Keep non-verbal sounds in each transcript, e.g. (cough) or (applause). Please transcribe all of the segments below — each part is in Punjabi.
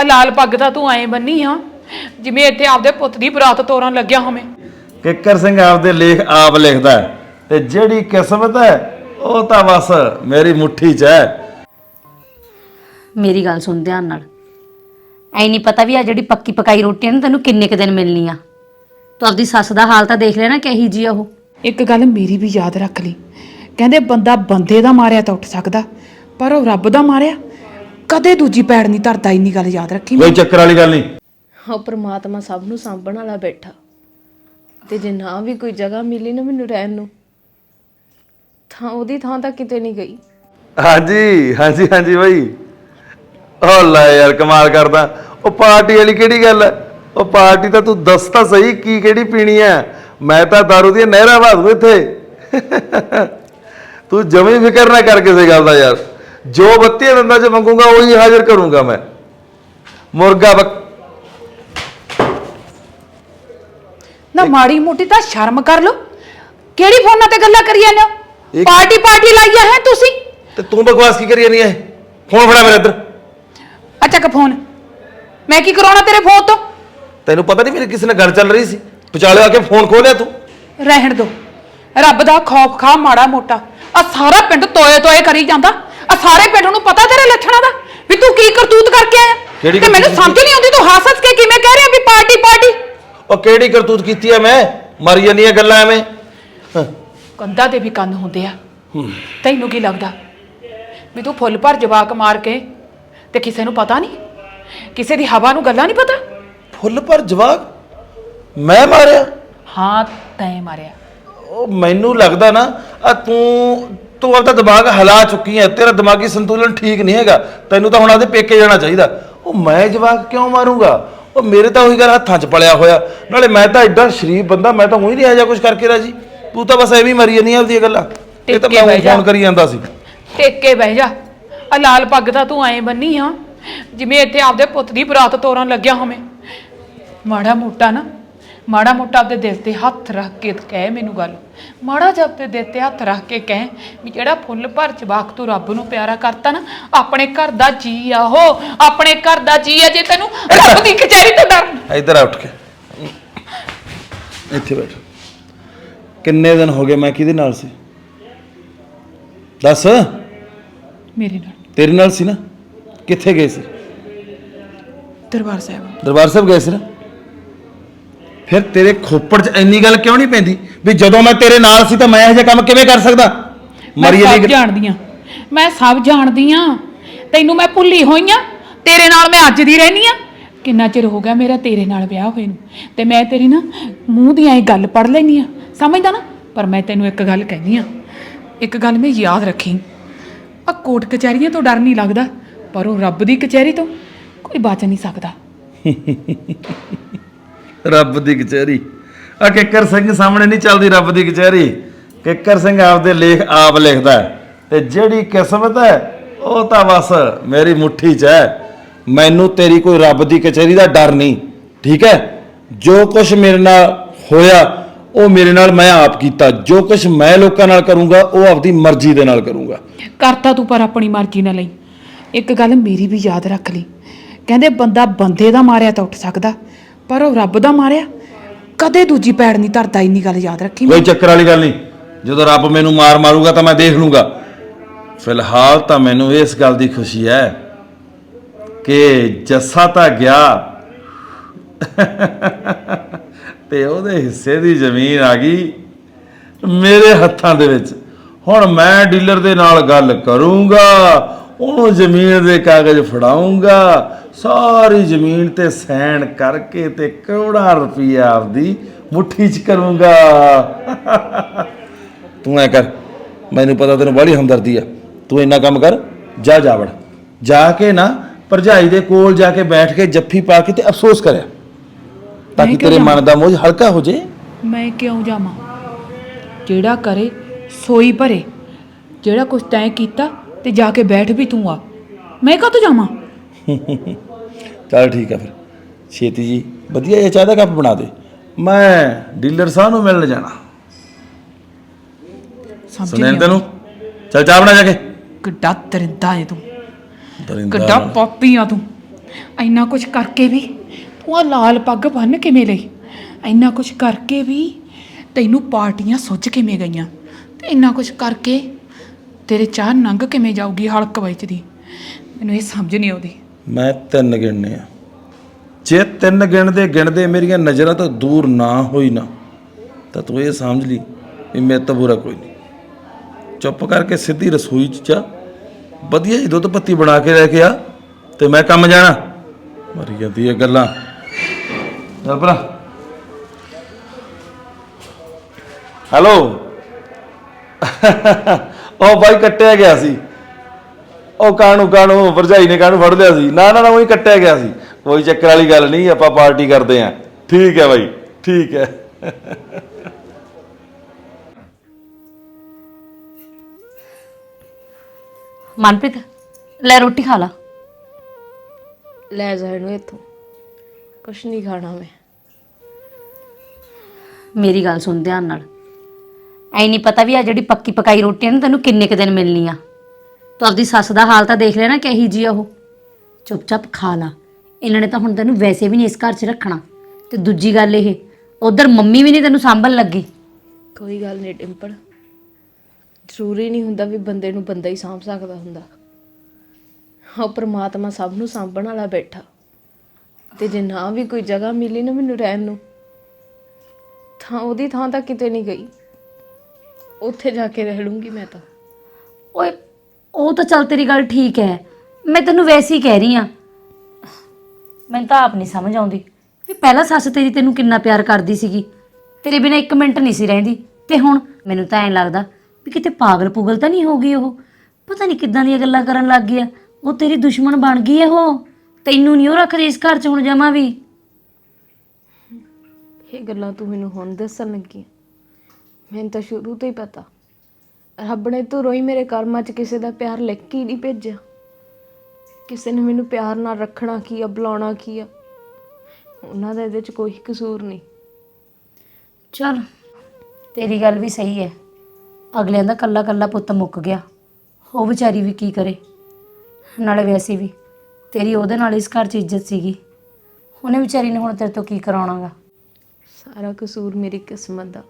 ਆ ਲਾਲ ਪੱਗ ਤਾਂ ਤੂੰ ਐਂ ਬੰਨੀ ਆ ਜਿਵੇਂ ਇੱਥੇ ਆਪਦੇ ਪੁੱਤ ਦੀ ਬਰਾਤ ਤੋਰਨ ਲੱਗਿਆ ਹੋਵੇਂ। ਕਿੱਕਰ ਸਿੰਘ ਆਪਦੇ ਲੇਖ ਆਪ ਲਿਖਦਾ ਹੈ ਤੇ ਜਿਹੜੀ ਕਿਸਮਤ ਹੈ ਉਹ ਤਾਂ ਬਸ ਮੇਰੀ ਮੁੱਠੀ 'ਚ ਹੈ। ਮੇਰੀ ਗੱਲ ਸੁਣ ਧਿਆਨ ਨਾਲ। ਐ ਨਹੀਂ ਪਤਾ ਵੀ ਆ ਜਿਹੜੀ ਪੱਕੀ ਪਕਾਈ ਰੋਟੀਆਂ ਨੇ ਤੈਨੂੰ ਕਿੰਨੇ ਕ ਦਿਨ ਮਿਲਣੀਆਂ ਤੂੰ ਆਪਦੀ ਸੱਸ ਦਾ ਹਾਲ ਤਾਂ ਦੇਖ ਲੈ ਨਾ ਕਹੀ ਜੀ ਆ ਉਹ। ਇੱਕ ਗੱਲ ਮੇਰੀ ਵੀ ਯਾਦ ਰੱਖ ਲਈ। ਕਹਿੰਦੇ ਬੰਦਾ ਬੰਦੇ ਦਾ ਮਾਰਿਆ ਤਾਂ ਉੱਠ ਸਕਦਾ ਪਰ ਉਹ ਰੱਬ ਦਾ ਮਾਰਿਆ। ਕਦੇ ਦੂਜੀ ਪੈੜ ਨਹੀਂ ਧਰਦਾ ਇੰਨੀ ਗੱਲ ਯਾਦ ਰੱਖੀ ਕੋਈ ਚੱਕਰ ਵਾਲੀ ਗੱਲ ਨਹੀਂ। ਉਹ ਪ੍ਰਮਾਤਮਾ ਸਭ ਨੂੰ ਸਾਂਭਣ ਵਾਲਾ ਬੈਠਾ। ਤੇ ਜੇ ਨਾ ਵੀ ਕੋਈ ਜਗ੍ਹਾ ਮਿਲੀ ਨਾ ਮੈਨੂੰ ਰਹਿਣ ਨੂੰ ਤਾਂ ਉਹਦੀ ਥਾਂ ਤਾਂ ਕਿਤੇ ਨਹੀਂ ਗਈ। ਹਾਂਜੀ ਹਾਂਜੀ ਹਾਂਜੀ ਬਾਈ। ਓ ਲੈ ਯਾਰ ਕਮਾਲ ਕਰਦਾ। ਉਹ ਪਾਰਟੀ ਵਾਲੀ ਕਿਹੜੀ ਗੱਲ ਹੈ ਉਹ ਪਾਰਟੀ ਤਾਂ ਤੂੰ ਦੱਸ ਤਾਂ ਸਹੀ ਕੀ ਕਿਹੜੀ ਪੀਣੀ ਹੈ ਮੈਂ ਤਾਂ ਦਾਰੂ ਦੀਆਂ ਨਹਿਰਾਂ ਵਾਧੂ ਇੱਥੇ। ਤੂੰ ਜਮੀ ਫਿਕਰ ਨਾ ਕਰ ਕਿਸੇ ਗੱਲ ਦਾ ਯਾਰ। ਜੋ ਬੱਤੀ ਦੰਦਾਂ 'ਚ ਮੰਗੂਗਾ ਉਹੀ ਹਾਜ਼ਰ ਕਰੂੰਗਾ ਮੈਂ। ਮੁਰਗਾ ਬਕ ਨਾ ਮਾੜੀ ਮੋਟੀ ਤਾਂ ਸ਼ਰਮ ਕਰ ਲੋ ਕਿਹੜੀ ਫੋਨਾਂ ਤੇ ਗੱਲਾਂ ਕਰੀ ਜਾਂਦੇ ਹੋ? ਇੱਕ- ਪਾਰਟੀ ਪਾਰਟੀ ਲਾਈਆ ਹੈ ਤੁਸੀਂ? ਤੇ ਤੂੰ ਬਕਵਾਸ ਕੀ ਕਰੀ ਜਾਨੀ ਹੈ? ਫੋਨ ਫੜਾ ਮੇਰੇ ਇੱਧਰ। ਅੱਛਾ ਕ ਫੋਨ। ਮੈਂ ਕੀ ਕਰਾਉਣਾ ਤੇਰੇ ਫੋਨ ਤੋਂ? ਤੈਨੂੰ ਪਤਾ ਨਹੀਂ ਮੇਰੇ ਕਿਸੇ ਨਾਲ ਗੱਲ ਚੱਲ ਰਹੀ ਸੀ। ਵਿਚਾਲੇ ਆ ਕੇ ਫੋਨ ਖੋਲਿਆ ਤੂੰ। ਰਹਿਣ ਦੋ। ਰੱਬ ਦਾ ਖੌਫ ਖਾ ਮਾੜਾ ਮੋਟਾ। ਆ ਸਾਰਾ ਪਿੰਡ ਤੋਏ ਤੋਏ ਕਰੀ ਜਾਂਦਾ। ਆ ਸਾਰੇ ਪਿੰਡ ਨੂੰ ਪਤਾ ਤੇਰੇ ਲੱਛਣਾਂ ਦਾ? ਵੀ ਤੂੰ ਕੀ ਕਰਤੂਤ ਕਰਕੇ ਆਇਆ? ਕਿਹੜੀ ਤੇ ਮੈਨੂੰ ਕਰਤੂਤ ਸਮਝ ਨਹੀਂ ਆਉਂਦੀ ਤੂੰ ਹੱਸ ਹੱਸ ਕੇ ਕਿਵੇਂ ਕਹਿ ਰਿਹਾ ਵੀ ਪਾਰਟੀ ਪਾਰਟੀ? ਉਹ ਕਿਹੜੀ ਕਰਤੂਤ ਕੀਤੀ ਐ ਮੈਂ? ਮਾਰੀ ਜਾਂਦੀਆਂ ਗੱਲਾਂ ਐਵੇਂ। ਹਾਂ। ਕੰਧਾਂ ਤੇ ਵੀ ਕੰਨ ਹੁੰਦੇ ਆ। ਤੈਨੂੰ ਕੀ ਲੱਗਦਾ? ਵੀ ਤੂੰ ਫੁੱਲ ਭਰ ਜਵਾਕ ਮਾਰ ਕੇ ਤੇ ਕਿਸੇ ਨੂੰ ਪਤਾ ਨਹੀਂ? ਕਿਸੇ ਦੀ ਹਵਾ ਨੂੰ ਗੱਲਾਂ ਨਹੀਂ ਪਤਾ? ਫੁੱਲ ਪਰ ਜਵਾਕ? ਮੈਂ ਮਾਰਿਆ? ਹਾਂ ਤੈਂ ਮਾਰਿਆ। ਉਹ ਮੈਨੂੰ ਲੱਗਦਾ ਨਾ ਆ ਤੂੰ ਤੂੰ ਆਪਦਾ ਦਿਮਾਗ ਹਿਲਾ ਚੁੱਕੀ ਐ ਤੇਰਾ ਦਿਮਾਗੀ ਸੰਤੁਲਨ ਠੀਕ ਨਹੀਂ ਹੈਗਾ ਤੈਨੂੰ ਤਾਂ ਹੁਣ ਆਪਦੇ ਪੇਕੇ ਜਾਣਾ ਚਾਹੀਦਾ। ਉਹ ਮੈਂ ਜਵਾਕ ਕਿਉਂ ਮਾਰੂੰਗਾ? ਉਹ ਮੇਰੇ ਤਾਂ ਉਹੀ ਗੱਲ ਹੱਥਾਂ 'ਚ ਪਲਿਆ ਹੋਇਆ। ਨਾਲੇ ਮੈਂ ਤਾਂ ਐਡਾ ਸ਼ਰੀਫ ਬੰਦਾ ਮੈਂ ਤਾਂ ਉਹੀ ਨਹੀਂ ਆਜਾ ਕੁਝ ਕਰਕੇ ਰਾਜੀ। ਤੂੰ ਤਾਂ ਬਸ ਐਵੇਂ ਹੀ ਮਰੀ ਜਾਂਦੀ ਆਪਦੀਆਂ ਗੱਲਾਂ। ਇਹ ਤਾਂ ਮੈਂ ਜਾ। ਫੋਨ ਕਰੀ ਜਾਂਦਾ ਸੀ। ਟੇਕ ਬਹਿ ਜਾ। ਆ ਲਾਲ ਪੱਗ ਤਾਂ ਤੂੰ ਐਂ ਬੰਨੀ ਆ। ਜਿਵੇਂ ਇੱਥੇ ਆਪਦੇ ਪੁੱਤ ਦੀ ਬਰਾਤ ਤੋਰਨ ਲੱਗਿਆ ਹੋਵੇਂ। ਮਾੜਾ ਮੋਟਾ ਨਾ। ਮਾੜਾ ਮੋਟਾ ਆਪਦੇ ਦਿਲ ਤੇ ਹੱਥ ਰੱਖ ਕੇ ਕਹਿ ਮੈਨੂੰ ਗੱਲ। ਮਾੜਾ ਜਿਹਾ ਆਪਦੇ ਦਿਲ ਤੇ ਹੱਥ ਰੱਖ ਕੇ ਕਹਿ ਵੀ ਜਿਹੜਾ ਫੁੱਲ ਭਰ ਜਵਾਕ ਤੂੰ ਰੱਬ ਨੂੰ ਪਿਆਰਾ ਕਰਤਾ ਨਾ ਆਪਣੇ ਘਰ ਦਾ ਜੀ ਆ ਉਹ ਆਪਣੇ ਘਰ ਦਾ ਜੀ ਆ ਜੇ ਤੈਨੂੰ ਰੱਬ ਦੀ ਕਚਹਿਰੀ ਤੋਂ ਡਰ ਇੱਧਰ ਆ ਉੱਠ ਕੇ। ਇੱਥੇ ਬੈਠ। ਕਿੰਨੇ ਦਿਨ ਹੋ ਗਏ ਮੈਂ ਕਿਹਦੇ ਨਾਲ ਸੀ? ਦੱਸ। ਮੇਰੇ ਨਾਲ। ਤੇਰੇ ਨਾਲ ਸੀ ਨਾ? ਕਿੱਥੇ ਗਏ ਸੀ? ਦਰਬਾਰ ਸਾਹਿਬ। ਦਰਬਾਰ ਸਾਹਿਬ ਗਏ ਸੀ ਨਾ? ਫਿਰ ਤੇਰੇ ਖੋਪੜ 'ਚ ਇੰਨੀ ਗੱਲ ਕਿਉਂ ਨਹੀਂ ਪੈਂਦੀ? ਵੀ ਜਦੋਂ ਮੈਂ ਤੇਰੇ ਨਾਲ ਸੀ ਤਾਂ ਮੈਂ ਇਹੋ ਜਿਹਾ ਕੰਮ ਕਿਵੇਂ ਕਰ ਸਕਦਾ? ਮੈਂ ਮਰੀ ਸਭ ਵਾਲੀ ਜਾਣਦੀ ਆ ਮੈਂ ਸਭ ਜਾਣਦੀ ਆ ਤੈਨੂੰ ਮੈਂ ਭੁੱਲੀ ਹੋਈ ਆ ਤੇਰੇ ਨਾਲ ਮੈਂ ਅੱਜ ਦੀ ਰਹਿਨੀ ਆ ਕਿੰਨਾ ਚਿਰ ਹੋ ਗਿਆ ਮੇਰਾ ਤੇਰੇ ਨਾਲ ਵਿਆਹ ਹੋਏ ਨੂੰ? ਤੇ ਮੈਂ ਤੇਰੀ ਨਾ ਮੂੰਹ ਦੀ ਐ ਗੱਲ ਪੜ ਲੈਨੀ ਆ ਸਮਝਦਾ ਨਾ? ਪਰ ਮੈਂ ਤੈਨੂੰ ਇੱਕ ਗੱਲ ਕਹਿਨੀ ਆ ਇੱਕ ਗੱਲ ਮੈਂ ਯਾਦ ਰੱਖੀ। ਆ ਕੋਰਟ ਕਚਹਿਰੀਆਂ ਤੋਂ ਡਰ ਨਹੀਂ ਲੱਗਦਾ ਪਰ ਉਹ ਰੱਬ ਦੀ ਕਚਹਿਰੀ ਤੋਂ ਕੋਈ ਬਚ ਨਹੀਂ ਸਕਦਾ। ਰੱਬ ਦੀ ਕਚਹਿਰੀ। ਆ ਕਿੱਕਰ ਸਿੰਘ ਸਾਹਮਣੇ ਨਹੀਂ ਚੱਲਦੀ ਰੱਬ ਦੀ ਕਚਹਿਰੀ। ਕਿੱਕਰ ਸਿੰਘ ਆਪਦੇ ਲੇਖ ਆਪ ਲਿਖਦਾ ਤੇ ਜਿਹੜੀ ਕਿਸਮਤ ਹੈ, ਉਹ ਤਾਂ ਬਸ ਮੇਰੀ ਮੁੱਠੀ 'ਚ ਹੈ। ਮੈਨੂੰ ਤੇਰੀ ਕੋਈ ਰੱਬ ਦੀ ਕਚਹਿਰੀ ਦਾ ਡਰ ਨਹੀਂ, ਠੀਕ ਹੈ? ਜੋ ਕੁਝ ਮੇਰੇ ਨਾਲ ਹੋਇਆ, ਉਹ ਮੇਰੇ ਨਾਲ ਮੈਂ ਆਪ ਕੀਤਾ। ਜੋ ਕੁਝ ਮੈਂ ਲੋਕਾਂ ਨਾਲ ਕਰੂੰਗਾ, ਉਹ ਆਪਦੀ ਮਰਜ਼ੀ ਦੇ ਨਾਲ ਕਰੂੰਗਾ। ਕਰਤਾ ਤੂੰ ਪਰ ਆਪਣੀ ਮਰਜ਼ੀ ਨਾਲ ਲਈ। ਇੱਕ ਗੱਲ ਮੇਰੀ ਵੀ ਯਾਦ ਰੱਖ ਲਈ। ਕਹਿੰਦੇ ਬੰਦਾ ਬੰਦੇ ਦਾ ਮਾਰਿਆ ਤਾਂ ਉੱਠ ਸਕਦਾ। ਪਰ ਉਹ ਰੱਬ ਦਾ ਮਾਰਿਆ। ਕਦੇ ਦੂਜੀ ਪੈੜ ਨਹੀਂ ਧਰਦਾ ਇੰਨੀ ਗੱਲ ਯਾਦ ਰੱਖੀ ਕੋਈ ਚੱਕਰ ਵਾਲੀ ਗੱਲ ਨਹੀਂ। ਜਦੋਂ ਰੱਬ ਮੈਨੂੰ ਮਾਰ ਮਾਰੂਗਾ ਤਾਂ ਮੈਂ ਦੇਖ ਲੂੰਗਾ। ਫਿਲਹਾਲ ਤਾਂ ਮੈਨੂੰ ਇਸ ਗੱਲ ਦੀ ਖੁਸ਼ੀ ਹੈ ਕਿ ਜੱਸਾ ਤਾਂ ਗਿਆ। ਤੇ ਉਹਦੇ ਹਿੱਸੇ ਦੀ ਜ਼ਮੀਨ ਆ ਗਈ ਮੇਰੇ ਹੱਥਾਂ ਦੇ ਵਿੱਚ। ਹੁਣ ਮੈਂ ਡੀਲਰ ਦੇ ਨਾਲ ਗੱਲ ਕਰੂੰਗਾ। ਉਹਨੂੰ ਜ਼ਮੀਨ ਦੇ ਕਾਗਜ਼ ਫੜਾਉਂਗਾ ਸਾਰੀ ਜ਼ਮੀਨ ਤੇ ਸਾਈਨ ਕਰਕੇ ਤੇ ਕਰੋੜਾਂ ਰੁਪਈਆ ਆਪਦੀ ਮੁੱਠੀ 'ਚ ਕਰੂੰਗਾ। ਤੂੰ ਐ ਕਰ ਮੈਨੂੰ ਪਤਾ ਤੈਨੂੰ ਬੜੀ ਹਮਦਰਦੀ ਆ। ਤੂੰ ਇੰਨਾ ਕੰਮ ਕਰ ਜਾ ਜਾਵੜ। ਜਾ ਕੇ ਨਾ ਭਰਜਾਈ ਦੇ ਕੋਲ ਜਾ ਕੇ ਬੈਠ ਕੇ ਜੱਫੀ ਪਾ ਕੇ ਤੇ ਅਫਸੋਸ ਕਰਿਆ ਤਾਂ ਕਿ ਤੇਰੇ ਮਨ ਦਾ ਬੋਝ ਹਲਕਾ ਹੋ ਜੇ। ਮੈਂ ਕਿਉਂ ਜਾਵਾਂ? ਜਿਹੜਾ ਕਰੇ ਸੋਈ ਭਰੇ। ਜਿਹੜਾ ਕੁਛ ਤੈਂ ਕੀਤਾ ਤੇ ਜਾ ਕੇ ਬੈਠ ਵੀ ਤੂੰ ਆ। ਮੈਂ ਕਾਹਤੋਂ ਜਾਵਾਂ? ਚਲ ਠੀਕ ਆ ਫਿਰ। ਛੇਤੀ ਜੀ ਵਧੀਆ ਜਿਹਾ ਚਾਹ ਦਾ ਕੱਪ ਬਣਾ ਦੇ। ਮੈਂ ਡੀਲਰ ਸਾਹਿਬ ਨੂੰ ਮਿਲਣ ਜਾਣਾ। ਸਮਝ ਸੁਣਿਆ ਨਹੀਂ ਤੈਨੂੰ? ਚਲ ਚਾਹ ਬਣਾ ਜਾ ਕੇ। ਕਿੱਡਾ ਤਰਿੰਦਾ ਏ ਤੂੰ। ਦਰਿੰਦਾ ਕਿੱਡਾ ਪਾਪੀ ਆ ਤੂੰ। ਇੰਨਾ ਕੁਝ ਕਰਕੇ ਵੀ ਤੂੰ ਆ ਲਾਲ ਪੱਗ ਬੰਨ ਕਿਵੇਂ ਲਈ? ਇੰਨਾ ਕੁਝ ਕਰਕੇ ਵੀ ਤੈਨੂੰ ਪਾਰਟੀਆਂ ਸੁੱਝ ਕਿਵੇਂ ਗਈਆਂ? ਤੇ ਇੰਨਾ ਕੁਝ ਕਰਕੇ ਤੇਰੇ ਚਾਹ ਨੰਗ ਕਿਵੇਂ ਜਾਊਗੀ ਹਲਕ ਵਿੱਚ ਦੀ ਮੈਨੂੰ ਇਹ ਸਮਝ ਨਹੀਂ ਆਉਂਦੀ। ਮੈਂ ਤਿੰਨ ਗਿਣਨੇ ਆ। ਜੇ ਤਿੰਨ ਗਿਣਦੇ ਗਿਣਦੇ ਮੇਰੀਆਂ ਨਜ਼ਰਾਂ ਤੋਂ ਦੂਰ ਨਾ ਹੋਈ ਨਾ, ਤਾਂ ਤੂੰ ਇਹ ਸਮਝ ਲਈ ਵੀ ਮੇਰੇ ਤੋਂ ਬੁਰਾ ਕੋਈ ਨਹੀਂ। ਚੁੱਪ ਕਰਕੇ ਸਿੱਧੀ ਰਸੋਈ 'ਚ ਜਾ। ਵਧੀਆ ਜੀ ਦੁੱਧ ਪੱਤੀ ਬਣਾ ਕੇ ਲੈ ਕੇ ਆ ਤੇ ਮੈਂ ਕੰਮ ਜਾਣਾ। ਮਰੀ ਜਾਂਦੀ ਇਹ ਗੱਲਾਂ। ਚੱਲ ਭਰਾ। ਹੈਲੋ। ਉਹ ਬਾਈ ਕੱਟਿਆ ਗਿਆ ਸੀ। ਉਹ ਕਾਣੂ ਕਾਣੂ ਭਰਜਾਈ ਨੇ ਕਾਣੂ ਫੜ ਲਿਆ ਸੀ? ਨਾ ਨਾ ਨਾ ਉਹੀ ਕੱਟਿਆ ਗਿਆ ਸੀ। ਕੋਈ ਚੱਕਰ ਵਾਲੀ ਗੱਲ ਨਹੀਂ ਆਪਾਂ ਪਾਰਟੀ ਕਰਦੇ ਆਂ ਠੀਕ ਹੈ ਬਾਈ ਠੀਕ ਹੈ। ਮਨਪ੍ਰੀਤ ਲੈ ਰੋਟੀ ਖਾ ਲਾ। ਲੈ ਜਾ ਇਹਨੂੰ ਇੱਥੋਂ। ਕੁਛ ਨਹੀਂ ਖਾਣਾ ਮੈਂ। ਮੇਰੀ ਗੱਲ ਸੁਣ ਧਿਆਨ ਨਾਲ। ਐ ਨਹੀਂ ਪਤਾ ਵੀ ਆ ਜਿਹੜੀ ਪੱਕੀ ਪਕਾਈ ਰੋਟੀ ਆ ਨਾ, ਤੈਨੂੰ ਕਿੰਨੇ ਕੁ ਦਿਨ ਮਿਲਣੀ ਆ। ਤੂੰ ਆਪਦੀ ਸੱਸ ਦਾ ਹਾਲ ਤਾਂ ਦੇਖ ਲਿਆ ਨਾ, ਕਹੀ ਜੀ ਆ ਉਹ। ਚੁੱਪਚਾਪ ਖਾ ਲਾ। ਇਹਨਾਂ ਨੇ ਤਾਂ ਹੁਣ ਤੈਨੂੰ ਵੈਸੇ ਵੀ ਨਹੀਂ ਇਸ ਘਰ 'ਚ ਰੱਖਣਾ। ਤੇ ਦੂਜੀ ਗੱਲ ਇਹ, ਉਧਰ ਮੰਮੀ ਵੀ ਨਹੀਂ ਤੈਨੂੰ ਸਾਂਭਣ ਲੱਗੀ। ਕੋਈ ਗੱਲ ਨਹੀਂ ਡਿੰਪਲ। ਜ਼ਰੂਰੀ ਨਹੀਂ ਹੁੰਦਾ ਵੀ ਬੰਦੇ ਨੂੰ ਬੰਦਾ ਹੀ ਸਾਂਭ ਸਕਦਾ ਹੁੰਦਾ। ਉਹ ਪ੍ਰਮਾਤਮਾ ਸਭ ਨੂੰ ਸਾਂਭਣ ਵਾਲਾ ਬੈਠਾ। ਤੇ ਜੇ ਨਾ ਵੀ ਕੋਈ ਜਗ੍ਹਾ ਮਿਲੀ ਨਾ ਮੈਨੂੰ ਰਹਿਣ ਨੂੰ, ਤਾਂ ਉਹਦੀ ਥਾਂ ਤਾਂ ਕਿਤੇ ਨਹੀਂ ਗਈ। ਉੱਥੇ ਜਾ ਕੇ ਰਹਿ ਲੂੰਗੀ ਮੈਂ ਤਾਂ। ਓਏ ਉਹ ਤਾਂ ਚੱਲ ਤੇਰੀ ਗੱਲ ਠੀਕ ਹੈ। ਮੈਂ ਤੈਨੂੰ ਵੈਸੇ ਹੀ ਕਹਿ ਰਹੀ ਆ ਮੈਨੂੰ ਤਾਂ ਆਪ ਨਹੀਂ ਸਮਝ ਆਉਂਦੀ ਵੀ ਪਹਿਲਾਂ ਸੱਸ ਤੇਰੀ ਤੈਨੂੰ ਕਿੰਨਾ ਪਿਆਰ ਕਰਦੀ ਸੀਗੀ। ਤੇਰੇ ਬਿਨਾ ਇੱਕ ਮਿੰਟ ਨਹੀਂ ਸੀ ਰਹਿੰਦੀ। ਤੇ ਹੁਣ ਮੈਨੂੰ ਤਾਂ ਐਂ ਲੱਗਦਾ ਵੀ ਕਿਤੇ ਪਾਗਲ ਪੁਗਲ ਤਾਂ ਨਹੀਂ ਹੋ ਗਈ ਉਹ। ਪਤਾ ਨਹੀਂ ਕਿੱਦਾਂ ਦੀਆਂ ਗੱਲਾਂ ਕਰਨ ਲੱਗ ਗਈ ਆ। ਉਹ ਤੇਰੀ ਦੁਸ਼ਮਣ ਬਣ ਗਈ ਹੈ ਉਹ। ਤੈਨੂੰ ਨਹੀਂ ਉਹ ਰੱਖਦੀ ਇਸ ਘਰ 'ਚ ਹੁਣ ਜਮਾ ਵੀ। ਇਹ ਗੱਲਾਂ ਤੂੰ ਮੈਨੂੰ ਹੁਣ ਦੱਸਣ ਲੱਗੀ ਆਂ। ਮੈਨੂੰ ਤਾਂ ਸ਼ੁਰੂ ਤੋਂ ਹੀ ਪਤਾ। ਰੱਬ ਨੇ ਧੁਰੋਂ ਹੀ ਮੇਰੇ ਕਰਮਾਂ 'ਚ ਕਿਸੇ ਦਾ ਪਿਆਰ ਲਿਖ ਕੇ ਹੀ ਨਹੀਂ ਭੇਜਿਆ। ਕਿਸੇ ਨੇ ਮੈਨੂੰ ਪਿਆਰ ਨਾਲ ਰੱਖਣਾ ਕੀ ਆ ਬੁਲਾਉਣਾ ਕੀ ਆ ਉਹਨਾਂ ਦਾ ਇਹਦੇ 'ਚ ਕੋਈ ਕਸੂਰ ਨਹੀਂ। ਚਲ ਤੇਰੀ ਗੱਲ ਵੀ ਸਹੀ ਹੈ। ਅਗਲਿਆਂ ਦਾ ਕੱਲਾ ਕੱਲਾ ਪੁੱਤ ਮੁੱਕ ਗਿਆ। ਉਹ ਵਿਚਾਰੀ ਵੀ ਕੀ ਕਰੇ? ਨਾਲੇ ਵੈਸੇ ਵੀ ਤੇਰੀ ਉਹਦੇ ਨਾਲ ਇਸ ਘਰ 'ਚ ਇੱਜ਼ਤ ਸੀਗੀ। ਉਹਨੇ ਵਿਚਾਰੀ ਨੇ ਹੁਣ ਤੇਰੇ ਤੋਂ ਕੀ ਕਰਾਉਣਾਗਾ? ਸਾਰਾ ਕਸੂਰ ਮੇਰੀ ਕਿਸਮਤ ਦਾ।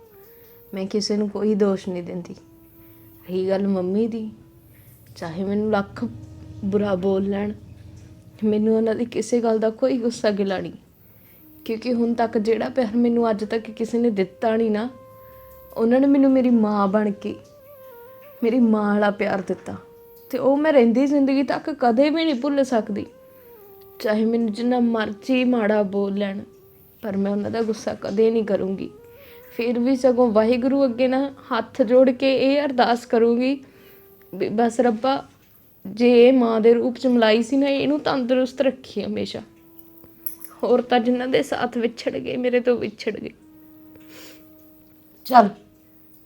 ਮੈਂ ਕਿਸੇ ਨੂੰ ਕੋਈ ਦੋਸ਼ ਨਹੀਂ ਦਿੰਦੀ। ਰਹੀ ਗੱਲ ਮੰਮੀ ਦੀ, ਚਾਹੇ ਮੈਨੂੰ ਲੱਖ ਬੁਰਾ ਬੋਲ ਲੈਣ, ਮੈਨੂੰ ਉਹਨਾਂ ਦੀ ਕਿਸੇ ਗੱਲ ਦਾ ਕੋਈ ਗੁੱਸਾ ਗਿਲਾ ਨਹੀਂ। ਕਿਉਂਕਿ ਹੁਣ ਤੱਕ ਜਿਹੜਾ ਪਿਆਰ ਮੈਨੂੰ ਅੱਜ ਤੱਕ ਕਿਸੇ ਨੇ ਦਿੱਤਾ ਨਹੀਂ ਨਾ, ਉਹਨਾਂ ਨੇ ਮੈਨੂੰ ਮੇਰੀ ਮਾਂ ਬਣ ਕੇ, ਮੇਰੀ ਮਾਂ ਵਾਲਾ ਪਿਆਰ ਦਿੱਤਾ। ਤੇ ਉਹ ਮੈਂ ਰਹਿੰਦੀ ਜ਼ਿੰਦਗੀ ਤੱਕ ਕਦੇ ਵੀ ਨਹੀਂ ਭੁੱਲ ਸਕਦੀ। ਚਾਹੇ ਮੈਨੂੰ ਜਿੰਨਾ ਮਰਜ਼ੀ ਮਾੜਾ ਬੋਲ ਲੈਣ, ਪਰ ਮੈਂ ਉਹਨਾਂ ਦਾ ਗੁੱਸਾ ਕਦੇ ਨਹੀਂ ਕਰੂੰਗੀ। ਫਿਰ ਵੀ ਸਗੋਂ ਵਾਹਿਗੁਰੂ ਅੱਗੇ ਨਾ ਹੱਥ ਜੋੜ ਕੇ ਇਹ ਅਰਦਾਸ ਕਰੂੰਗੀ ਬਸ ਰੱਬਾ ਜੇ ਇਹ ਮਾਂ ਦੇ ਰੂਪ ਚ ਮਲਾਈ ਸੀ ਨਾ ਇਹਨੂੰ ਤੰਦਰੁਸਤ ਰੱਖੀ ਹਮੇਸ਼ਾ। ਹੋਰ ਤਾਂ ਜਿਨ੍ਹਾਂ ਦੇ ਸਾਥ ਵਿਛੜ ਗਏ ਮੇਰੇ ਤੋਂ ਵਿਛੜ ਗਏ। ਚਲ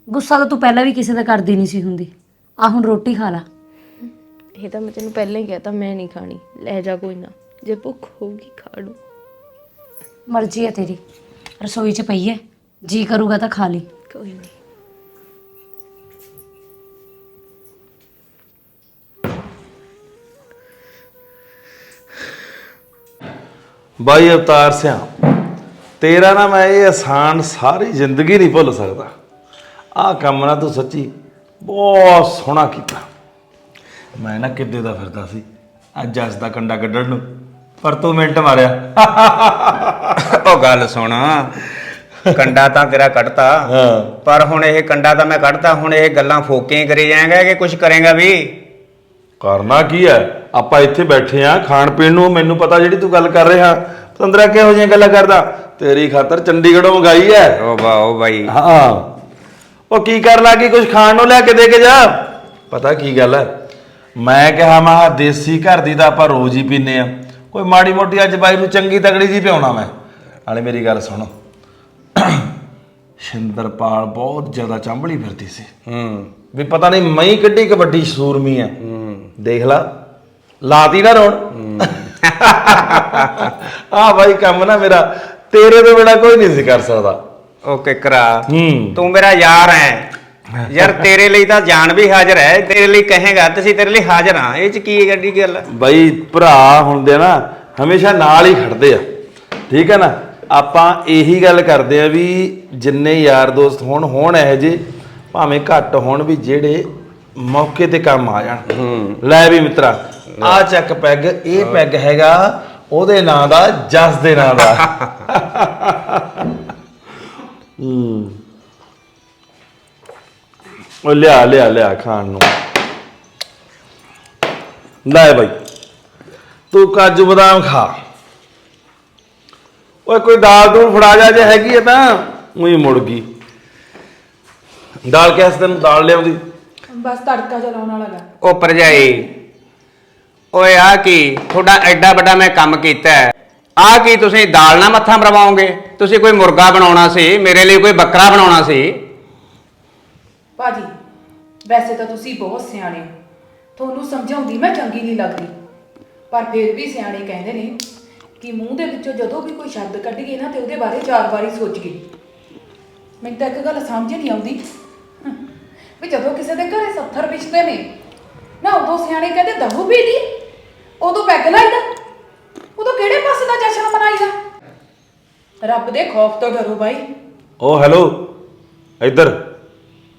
ਗੁੱਸਾ ਤਾਂ ਤੂੰ ਪਹਿਲਾਂ ਵੀ ਕਿਸੇ ਦਾ ਕਰਦੀ ਨਹੀਂ ਸੀ ਹੁੰਦੀ। ਆ ਹੁਣ ਰੋਟੀ ਖਾ ਲਾ। ਇਹ ਤਾਂ ਮੈਂ ਤੈਨੂੰ ਪਹਿਲਾਂ ਹੀ ਕਹਿਤਾ ਮੈਂ ਨਹੀਂ ਖਾਣੀ। ਲੈ ਜਾ ਕੋਈ ਨਾ ਜੇ ਭੁੱਖ ਹੋਊਗੀ ਖਾ ਲੂ ਮਰਜ਼ੀ ਹੈ ਤੇਰੀ। ਰਸੋਈ 'ਚ ਪਈ ਹੈ ਜੀ ਕਰੂਗਾ ਤਾਂ ਖਾ ਲਈ। ਕੋਈ ਨਹੀਂ। ਬਾਈ ਅਵਤਾਰ ਸਿਆ ਤੇਰਾ ਨਾ ਮੈਂ ਇਹ ਆਸਾਨ ਸਾਰੀ ਜ਼ਿੰਦਗੀ ਨਹੀਂ ਭੁੱਲ ਸਕਦਾ। ਆਹ ਕੰਮ ਨਾ ਤੂੰ ਸੱਚੀ ਬਹੁਤ ਸੋਹਣਾ ਕੀਤਾ। ਮੈਂ ਨਾ ਕਿੱਦੇ ਦਾ ਫਿਰਦਾ ਸੀ ਅੱਜ ਅੱਜ ਦਾ ਕੰਡਾ ਕੱਢਣ ਨੂੰ ਪਰ ਤੂੰ ਮਿੰਟ ਮਾਰਿਆ। ਉਹ ਗੱਲ ਸੁਣ ਕੰਡਾ ਤਾਂ ਤੇਰਾ ਕੱਢਤਾ। ਹਾਂ। ਪਰ ਹੁਣ ਇਹ ਕੰਡਾ ਤਾਂ ਮੈਂ ਕੱਢਤਾ ਹੁਣ ਇਹ ਗੱਲਾਂ ਫੋਕੇ ਹੀ ਕਰੀ ਜਾਏਗਾ ਕਿ ਕੁਝ ਕਰੇਗਾ ਵੀ? ਕਰਨਾ ਕੀ ਹੈ? ਆਪਾਂ ਇੱਥੇ ਬੈਠੇ ਆ ਖਾਣ ਪੀਣ ਨੂੰ ਮੈਨੂੰ ਪਤਾ ਜਿਹੜੀ ਤੂੰ ਗੱਲ ਕਰ ਰਿਹਾ। ਪਤੰਦਰਾ ਕਿਹੋ ਜਿਹੀਆਂ ਗੱਲਾਂ ਕਰਦਾ? ਤੇਰੀ ਖਾਤਰ ਚੰਡੀਗੜ੍ਹੋਂ ਮੰਗਾਈ ਹੈ। ਓ ਬਾ ਓ ਬਾਈ। ਹਾਂ। ਉਹ ਕੀ ਕਰ ਲੱਗੀ? ਕੁਝ ਖਾਣ ਨੂੰ ਲੈ ਕੇ ਦੇ ਕੇ ਜਾ। ਪਤਾ ਕੀ ਗੱਲ ਹੈ? ਮੈਂ ਕਿਹਾ ਮਾ ਦੇਸੀ ਘਰ ਦੀ ਤਾਂ ਆਪਾਂ ਰੋਜ਼ ਹੀ ਪੀਨੇ ਆ ਕੋਈ ਮਾੜੀ ਮੋਟੀ ਅੱਜ ਬਾਈ ਨੂੰ ਚੰਗੀ ਤਗੜੀ ਜੀ ਪਿਆਉਣਾ ਮੈਂ। ਨਾਲੇ ਮੇਰੀ ਗੱਲ ਸੁਣ। ਸ਼ਿੰਦਰਪਾਲ ਬਹੁਤ ਜ਼ਿਆਦਾ ਚੰਬਲੀ ਫਿਰਦੀ ਸੀ। ਹੂੰ ਵੀ ਪਤਾ ਨਹੀਂ ਮਈ ਕਿੱਡੀ ਕੁ ਵੱਡੀ ਸੂਰਮੀ ਆ ਦੇਖ ਲਾ ਲਾਤੀ ਨਾ ਰੋਣ। (laughs) ਆ ਬਾਈ ਕੰਮ ਨਾ ਮੇਰਾ ਤੇਰੇ ਤੋਂ ਬਿਨਾ ਕੋਈ ਨਹੀਂ ਸੀ ਕਰ ਸਕਦਾ। ਓ ਕਿਕਰਾ ਹੂੰ। ਤੂੰ ਮੇਰਾ ਯਾਰ ਹੈ ਯਾਰ ਤੇਰੇ ਲਈ ਤਾਂ ਜਾਨ ਵੀ ਹਾਜ਼ਰ ਹੈ ਤੇਰੇ ਲਈ ਕਹੇਗਾ ਤੁਸੀਂ ਤੇਰੇ ਲਈ ਹਾਜ਼ਰ ਹਾਂ ਇਹ ਚ ਕੀ ਗੱਡੀ ਗੱਲ? ਹੈ ਬਈ ਭਰਾ ਹੁੰਦੇ ਨਾ ਹਮੇਸ਼ਾ ਨਾਲ ਹੀ ਖੜਦੇ ਆ। ਠੀਕ ਹੈ ਨਾ? ਆਪਾਂ ਇਹੀ ਗੱਲ ਕਰਦੇ ਆ ਵੀ ਜਿੰਨੇ ਯਾਰ ਦੋਸਤ ਹੋਣ ਹੋਣ ਇਹ ਜੇ ਭਾਵੇਂ ਘੱਟ ਹੋਣ ਵੀ ਜਿਹੜੇ ਮੌਕੇ ਤੇ ਕੰਮ ਆ ਜਾਣ। ਲੈ ਵੀ ਮਿੱਤਰਾ ਆ ਚੱਕ ਪੈਗ ਇਹ ਪੈਗ ਹੈਗਾ ਉਹਦੇ ਨਾਂ ਦਾ ਜਸ ਦੇ ਨਾਂ ਦਾ। ਹੂੰ। ਉਹ ਲਿਆ ਲਿਆ ਲਿਆ ਖਾਣ ਨੂੰ। ਲੈ ਬਾਈ ਤੂੰ ਕਾਜੂ ਬਦਾਮ ਖਾ। ਓਏ ਕੋਈ ਦਾਲ ਦੂਲ ਫੜਾ ਜਾ ਜੇ ਹੈਗੀ ਹੈ ਤਾਂ। ਉਹੀ ਮੁੜ ਗਈ। ਦਾਲ ਕਿਸ ਤੈਨੂੰ? ਦਾਲ ਲਿਆਉਂਦੀ। ਬਸ ਤੜਕਾ ਚਲਾਉਣ ਵਾਲਾ ਗਾ। ਉਹ ਭਰਜਾਈ ਓਏ ਆ ਕੀ? ਤੁਹਾਡਾ ਐਡਾ ਵੱਡਾ ਮੈਂ ਕੰਮ ਕੀਤਾ ਹੈ। ਆ ਕੀ ਤੁਸੀਂ ਦਾਲ ਨਾਲ ਮੱਥਾ ਮਰਵਾਓਗੇ? ਤੁਸੀਂ ਕੋਈ ਮੁਰਗਾ ਬਣਾਉਣਾ ਸੀ ਮੇਰੇ ਲਈ ਕੋਈ ਬੱਕਰਾ ਬਣਾਉਣਾ ਸੀ? ਭਾਜੀ ਵੈਸੇ ਤਾਂ ਤੁਸੀਂ ਬਹੁਤ ਸਿਆਣੇ ਹੋ। ਤੁਹਾਨੂੰ ਸਮਝਾਉਂਦੀ ਮੈਂ ਚੰਗੀ ਨਹੀਂ ਲੱਗਦੀ। ਪਰ ਫਿਰ ਵੀ ਸਿਆਣੇ ਕਹਿੰਦੇ ਨੇ ਕਿ ਮੂੰਹ ਦੇ ਵਿੱਚੋਂ ਜਦੋਂ ਵੀ ਕੋਈ ਸ਼ਬਦ ਕੱਢੀਏ ਨਾ ਤੇ ਉਹਦੇ ਬਾਰੇ ਚਾਰ ਵਾਰੀ ਸੋਚੀਏ। ਮੈਨੂੰ ਤਾਂ ਇੱਕ ਗੱਲ ਸਮਝ ਨਹੀਂ ਆਉਂਦੀ। ਵੀ ਜਦੋਂ ਕਿਸੇ ਦੇ ਘਰੇ 70 ਵਿਛਦੇ ਨੇ, ਨਾ ਉਦੋਂ ਸਿਆਣੇ ਕਹਿੰਦੇ ਦਹੂ ਪੀ ਉਦੋਂ ਪੈਗ ਲਾਈਦਾ, ਉਦੋਂ ਕਿਹੜੇ ਪਾਸੇ ਦਾ ਜਸ਼ਨ ਮਨਾਈਦਾ? ਰੱਬ ਦੇ ਖੌਫ ਤੋਂ ਡਰੋ ਬਾਈ। ਓ, ਹੈਲੋ, ਇੱਧਰ,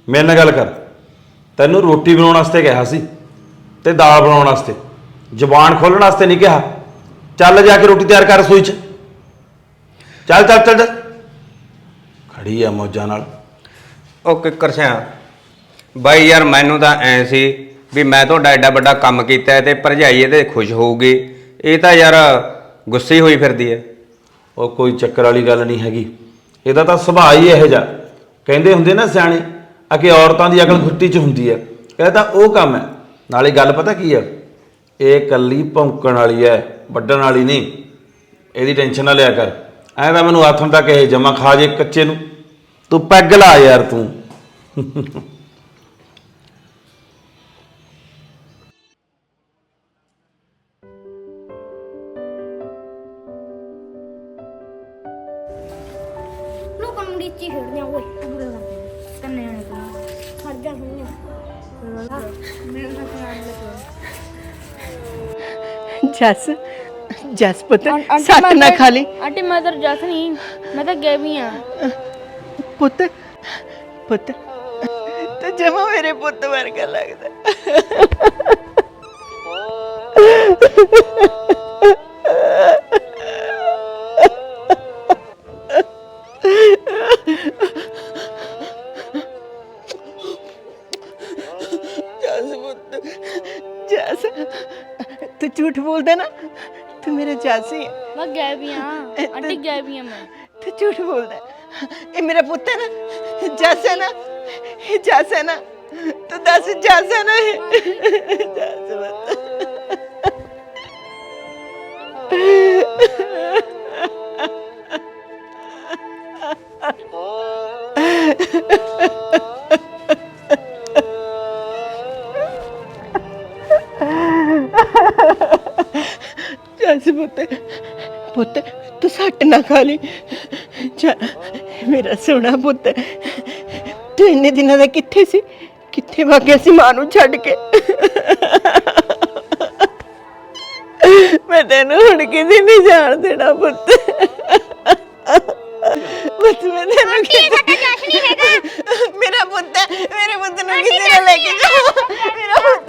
ਮੇਰੇ ਨਾਲ ਗੱਲ ਕਰ। ਤੈਨੂੰ ਰੋਟੀ ਬਣਾਉਣ ਵਾਸਤੇ ਕਿਹਾ ਸੀ ਤੇ ਦਾਲ ਬਣਾਉਣ ਵਾਸਤੇ। ਜ਼ੁਬਾਨ ਖੋਲਣ ਵਾਸਤੇ ਨਹੀਂ ਕਿਹਾ। ਚੱਲ ਜਾ ਕੇ ਰੋਟੀ ਤਿਆਰ ਕਰ ਰਸੋਈ 'ਚ। ਚੱਲ ਚੱਲ ਚੱਲ। ਖੜੀ ਆ ਮੌਜਾਂ ਨਾਲ। ਉਹ ਕਿੱਕਰ ਸਿਆ ਬਾਈ ਯਾਰ ਮੈਨੂੰ ਤਾਂ ਐ ਸੀ ਵੀ ਮੈਂ ਤੁਹਾਡਾ ਐਡਾ ਵੱਡਾ ਕੰਮ ਕੀਤਾ ਹੈ ਤੇ ਭਰਜਾਈ ਇਹਦੇ ਖੁਸ਼ ਹੋਊਗੀ। ਇਹ ਤਾਂ ਯਾਰ ਗੁੱਸੇ ਹੋਈ ਫਿਰਦੀ ਹੈ। ਉਹ ਕੋਈ ਚੱਕਰ ਵਾਲੀ ਗੱਲ ਨਹੀਂ ਹੈਗੀ। ਇਹਦਾ ਤਾਂ ਸੁਭਾਅ ਹੀ ਇਹੋ ਜਿਹਾ। ਕਹਿੰਦੇ ਹੁੰਦੇ ਨਾ ਸਿਆਣੇ ਆ ਕਿ ਔਰਤਾਂ ਦੀ ਅਕਲ ਖੁੱਟੀ 'ਚ ਹੁੰਦੀ ਹੈ। ਇਹ ਤਾਂ ਉਹ ਕੰਮ ਹੈ। ਨਾਲੇ ਗੱਲ ਪਤਾ ਕੀ ਹੈ? ਇਹ ਕੱਲੀ ਭੌਂਕਣ ਵਾਲੀ ਹੈ ਵੱਡਣ ਵਾਲੀ ਨਹੀਂ। ਇਹਦੀ ਟੈਨਸ਼ਨ ਨਾ ਲਿਆ ਕਰ। ਐਂ ਤਾਂ ਮੈਨੂੰ ਆਥਣ ਤੱਕ ਇਹ ਜਮਾ ਖਾ ਜੇ ਕੱਚੇ ਨੂੰ। ਤੂੰ ਪੈਗ ਲਾ ਯਾਰ ਤੂੰ। ਜਸ ਜਸ ਪੁੱਤ ਸੱਟ ਨਾ ਖਾ ਲਈ। ਆਂਟੀ ਮੈਂ ਤਾਂ ਜਸ ਨਹੀਂ ਮੈਂ ਤਾਂ ਵੀ ਆ ਪੁੱਤ ਪੁੱਤ ਤੂੰ ਜਮਾ ਮੇਰੇ ਪੁੱਤ ਵਰਗਾ ਲੱਗਦਾ। ਗਏ ਵੀ ਆ। ਆਂਟੀ ਗਏ ਵੀ ਆ ਮੈਂ। ਤੂੰ ਝੂਠ ਬੋਲਦਾ ਹੈ। ਇਹ ਮੇਰਾ ਪੁੱਤ ਹੈ ਨਾ। ਜੱਸ ਹੈ ਨਾ। ਇਹ ਜੱਸ ਹੈ ਨਾ। ਤੂੰ ਦੱਸ ਜੱਸ ਹੈ ਨਾ ਇਹ। ਜੱਸ ਪੁੱਤ। ਜੱਸ ਪੁੱਤ। ਪੁੱਤ ਤੂੰ ਸੱਟ ਨਾ ਖਾ ਲਈ ਚੱਲ ਮੇਰਾ ਸੋਹਣਾ ਪੁੱਤ ਤੂੰ ਇੰਨੇ ਦਿਨਾਂ ਦਾ ਕਿੱਥੇ ਸੀ? ਕਿੱਥੇ ਵਾਗਿਆ ਸੀ ਮਾਂ ਨੂੰ ਛੱਡ ਕੇ? ਮੈਂ ਤੈਨੂੰ ਹੁਣ ਕਿਤੇ ਨਹੀਂ ਜਾਣ ਦੇਣਾ ਪੁੱਤ। ਪੁੱਤ ਮੈਂ ਤੈਨੂੰ ਕਿਤੇ ਜਸ਼ਨ ਨਹੀਂ ਹੈਗਾ। ਮੇਰਾ ਪੁੱਤ ਹੈ, ਮੇਰੇ ਪੁੱਤ ਨੂੰ ਕਿਤੇ ਨਾ ਲੈ ਕੇ ਜਾਓ। ਮੇਰਾ ਪੁੱਤ।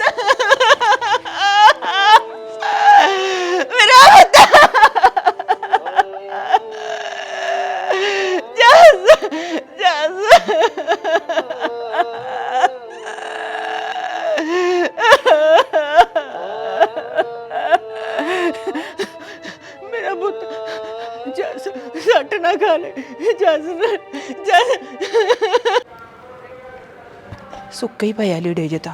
ਸੁੱਕਾ ਹੀ ਪਿਆ ਲੀੜੇ ਜੇ ਤਾਂ।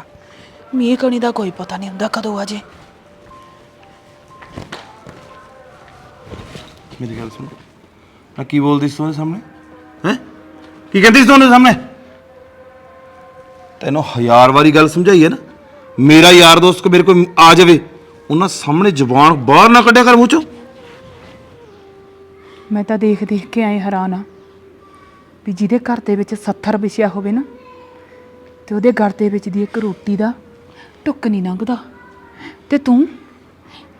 ਮੀਂਹ ਕਣੀ ਦਾ ਕੋਈ ਪਤਾ ਨਹੀਂ ਹੁੰਦਾ ਕਦੋਂ ਆ ਜੇ। ਮੇਰੀ ਗੱਲ ਸੁਣ। ਆ ਕੀ ਬੋਲਦੀ ਸੀ ਤੁਹਾਡੇ ਸਾਹਮਣੇ? ਹੈ? ਕੀ ਕਹਿੰਦੀ ਸੀ ਤੁਹਾਡੇ ਸਾਹਮਣੇ? ਤੈਨੂੰ ਹਜ਼ਾਰ ਵਾਰੀ ਗੱਲ ਸਮਝਾਈ ਹੈ ਨਾ। ਮੇਰਾ ਯਾਰ ਦੋਸਤ ਕੋ ਮੇਰੇ ਕੋਲ ਆ ਜਾਵੇ। ਉਹਨਾਂ ਸਾਹਮਣੇ ਜ਼ੁਬਾਨ ਬਾਹਰ ਨਾ ਕੱਢਿਆ ਕਰ ਮੂੰਹ ਚੋਂ। ਮੈਂ ਤਾਂ ਦੇਖ ਦੇਖ ਕੇ ਆਏ ਹੈਰਾਨ ਆ। ਵੀ ਜਿਹਦੇ ਘਰ ਦੇ ਵਿੱਚ 70 ਵਿਛਿਆ ਹੋਵੇ ਨਾ ਤੇ ਉਹਦੇ ਘਰ ਦੇ ਵਿੱਚ ਦੀ ਇੱਕ ਰੋਟੀ ਦਾ ਟੁੱਕ ਨਹੀਂ ਲੰਘਦਾ। ਤੇ ਤੂੰ